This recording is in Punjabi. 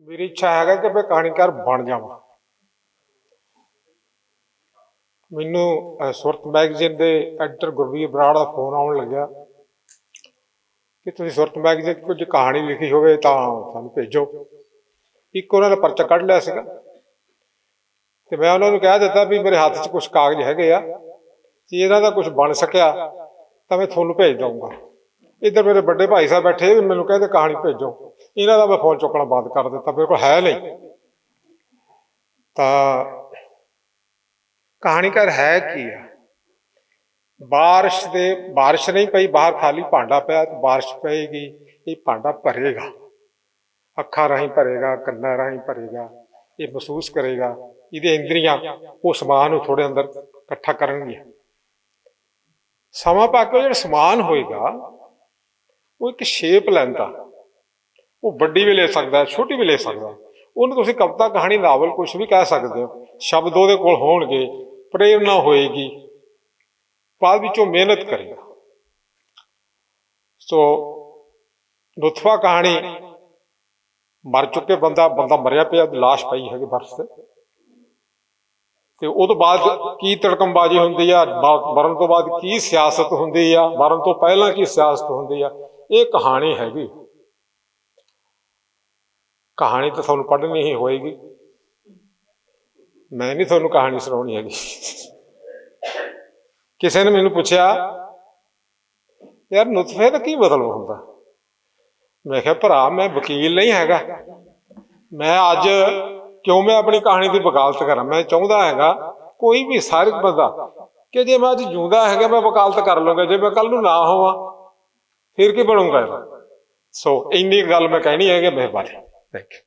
ਮੇਰੀ ਇੱਛਾ ਹੈਗਾ ਕਿ ਮੈਂ ਕਹਾਣੀਕਾਰ ਬਣ ਜਾਵਾਂ। ਮੈਨੂੰ ਅਹ, ਸੁਰਤ ਮੈਗਜ਼ੀਨ ਦੇ ਐਡੀਟਰ ਗੁਰਵੀਰ ਬਰਾੜ ਦਾ ਫੋਨ ਆਉਣ ਲੱਗਿਆ ਕਿ ਤੁਸੀਂ ਸੁਰਤ ਮੈਗਜ਼ੀਨ 'ਚ ਕੁਝ ਕਹਾਣੀ ਲਿਖੀ ਹੋਵੇ ਤਾਂ ਸਾਨੂੰ ਭੇਜੋ। ਇੱਕ ਉਹਨਾਂ ਨੇ ਪਰਚਾ ਕੱਢ ਲਿਆ ਸੀਗਾ ਤੇ ਮੈਂ ਉਹਨਾਂ ਨੂੰ ਕਹਿ ਦਿੱਤਾ ਵੀ ਮੇਰੇ ਹੱਥ 'ਚ ਕੁਝ ਕਾਗਜ਼ ਹੈਗੇ ਆ ਜੇ ਇਹਨਾਂ ਦਾ ਕੁਝ ਬਣ ਸਕਿਆ ਤਾਂ ਮੈਂ ਤੁਹਾਨੂੰ ਭੇਜ ਦਊਂਗਾ। ਇੱਧਰ ਮੇਰੇ ਵੱਡੇ ਭਾਈ ਸਾਹਿਬ ਬੈਠੇ ਵੀ ਮੈਨੂੰ ਕਹਿੰਦੇ ਕਹਾਣੀ ਭੇਜੋ। ਇਹਨਾਂ ਦਾ ਮੈਂ ਫੋਨ ਚੁੱਕਣਾ ਬੰਦ ਕਰ ਦਿੱਤਾ ਮੇਰੇ ਕੋਲ ਹੈ ਨਹੀਂ। ਤਾਂ ਕਹਾਣੀਕਾਰ ਹੈ ਕੀ ਆ? ਬਾਰਿਸ਼ ਦੇ, ਬਾਰਿਸ਼ ਨਹੀਂ ਪਈ, ਬਾਹਰ ਖਾਲੀ ਭਾਂਡਾ ਪਿਆ, ਤੇ ਬਾਰਿਸ਼ ਪਏਗੀ, ਇਹ ਭਾਂਡਾ ਭਰੇਗਾ। ਅੱਖਾਂ ਰਾਹੀਂ ਭਰੇਗਾ, ਕੰਨਾਂ ਰਾਹੀਂ ਭਰੇਗਾ, ਇਹ ਮਹਿਸੂਸ ਕਰੇਗਾ, ਇਹਦੇ ਇੰਦਰੀਆਂ ਉਹ ਸਮਾਨ ਨੂੰ ਥੋੜੇ ਅੰਦਰ ਇਕੱਠਾ ਕਰਨਗੀਆਂ। ਸਮਾਂ ਪਾ ਕੇ ਉਹ ਜਿਹੜਾ ਸਮਾਨ ਹੋਏਗਾ, ਉਹ ਇੱਕ ਸ਼ੇਪ ਲੈਂਦਾ। ਉਹ ਵੱਡੀ ਵੀ ਲੈ ਸਕਦਾ, ਛੋਟੀ ਵੀ ਲੈ ਸਕਦਾ। ਉਹਨੂੰ ਤੁਸੀਂ ਕਵਿਤਾ, ਕਹਾਣੀ, ਨਾਵਲ ਕੁਝ ਵੀ ਕਹਿ ਸਕਦੇ ਹੋ। ਸ਼ਬਦ ਉਹਦੇ ਕੋਲ ਹੋਣਗੇ ਪ੍ਰੇਰਨਾ ਹੋਏਗੀ। ਬਾਅਦ ਵਿੱਚੋਂ ਮਿਹਨਤ ਕਰੇਗਾ। ਸੋ, ਲੁਤਫਾ ਕਹਾਣੀ, ਮਰ ਚੁੱਕੇ ਬੰਦਾ ਬੰਦਾ ਮਰਿਆ ਪਿਆ, ਲਾਸ਼ ਪਈ ਹੈਗੀ ਬਰਸ ਤੇ। ਤੇ ਉਹ ਤੋਂ ਬਾਅਦ ਕੀ ਤੜਕਮਬਾਜ਼ੀ ਹੁੰਦੀ ਆ? ਬਾ- ਮਰਨ ਤੋਂ ਬਾਅਦ ਕੀ ਸਿਆਸਤ ਹੁੰਦੀ ਆ? ਮਰਨ ਤੋਂ ਪਹਿਲਾਂ ਕੀ ਸਿਆਸਤ ਹੁੰਦੀ ਆ? ਇਹ ਕਹਾਣੀ ਹੈਗੀ। ਕਹਾਣੀ ਤਾਂ ਤੁਹਾਨੂੰ ਪੜ੍ਹਨੀ ਹੀ ਹੋਏਗੀ। ਮੈਂ ਨਹੀਂ ਤੁਹਾਨੂੰ ਕਹਾਣੀ ਸੁਣਾਉਣੀ ਹੈਗੀ। ਕਿਸੇ ਨੇ ਮੈਨੂੰ ਪੁੱਛਿਆ, ਯਾਰ ਨੁਤਫੇ ਦਾ ਕੀ ਮਤਲਬ ਹੁੰਦਾ? ਮੈਂ ਕਿਹਾ, ਭਰਾ, ਮੈਂ ਵਕੀਲ ਨਹੀਂ ਹੈਗਾ। ਮੈਂ ਅੱਜ ਕਿਉਂ ਮੈਂ ਆਪਣੀ ਕਹਾਣੀ ਦੀ ਵਕਾਲਤ ਕਰਾਂ? ਮੈਂ ਚਾਹੁੰਦਾ ਹੈਗਾ ਕੋਈ ਵੀ ਸਾਰਿਕ ਬੰਦਾ ਕਿ ਜੇ ਮੈਂ ਅੱਜ ਜਿਉਂਦਾ ਹੈਗਾ, ਮੈਂ ਵਕਾਲਤ ਕਰ ਲਵਾਂਗਾ ਜੇ ਮੈਂ ਕੱਲ ਨੂੰ ਨਾ ਹੋਵਾਂ, ਫਿਰ ਕੀ ਬਣੂਗਾ ਇਹਦਾ? ਸੋ ਇੰਨੀ ਗੱਲ ਮੈਂ ਕਹਿਣੀ ਹੈ ਕਿ ਮਿਹਰਬਾਨੀ thick.